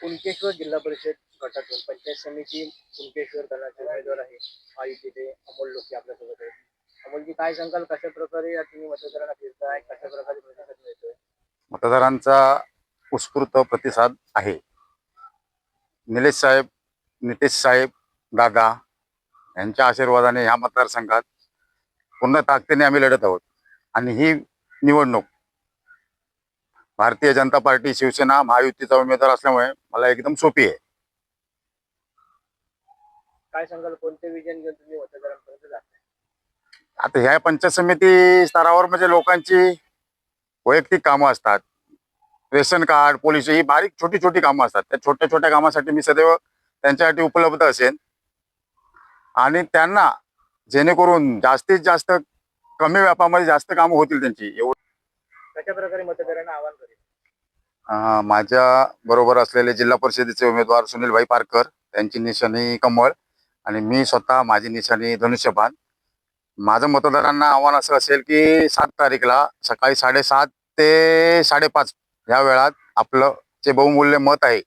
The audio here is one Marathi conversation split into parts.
कुणकेश्वर जिल्हा परिषद गटातून पंचायत समिती कुणकेश्वर दलाचे उमेदवार आहे. आयुतीचे अमोल लोके आपल्यासोबत आहे अमोलजी काय सांगाल? कशा प्रकारे या तुम्ही मतदारांना फिरताय? कशा प्रकारे मतदारांचा उत्स्फूर्त प्रतिसाद आहे. निलेश साहेब नितेश साहेब दादा यांच्या आशीर्वादाने ह्या मतदारसंघात पूर्ण ताकदीने आम्ही लढत आहोत. आणि ही निवडणूक. भारतीय जनता पार्टी शिवसेना महायुतीचा उमेदवार असल्यामुळे मला एकदम सोपी आहे. काय सांगाल? कोणते विजन घेऊन तुम्ही मतदारांपर्यंत आता ह्या पंचायत समिती स्तरावर म्हणजे लोकांची वैयक्तिक कामं असतात. रेशन कार्ड पोलीस ही बारीक छोटी छोटी कामं असतात. त्या छोट्या छोट्या कामासाठी मी सदैव त्यांच्यासाठी उपलब्ध असेल आणि त्यांना जेणेकरून जास्तीत जास्त कमी व्यापामध्ये जास्त कामं होतील त्यांची. एवढं कशा प्रकारे मतदारांना आवाहन करेल? अं, माझ्या बरोबर असलेले जिल्हा परिषदेचे उमेदवार सुनीलभाई पारकर त्यांची निशाणी कमळ आणि मी स्वतः माझी निशाणी धनुष्यबाण. माझं मतदारांना आव्हान असं असेल की सात तारीखला सकाळी साडेसात ते साडेपाच या वेळात आपलं जे बहुमूल्य मत आहे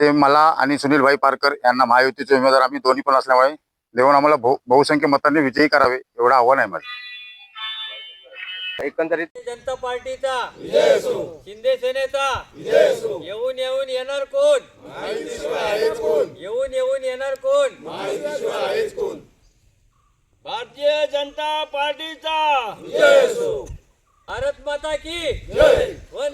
ते मला आणि सुनीलभाई पारकर यांना महायुतीचे उमेदवार आम्ही दोन्ही पण असल्यामुळे देऊन आम्हाला बहुसंख्य मतांनी विजयी करावे एवढं आव्हान आहे माझं. एकंदरीत जनता पार्टीचा. शिंदे सेनेचा. येऊन येऊन येणार कोण? येऊन येऊन येणार कोण? भारतीय जनता पार्टीचा. भारत माता की व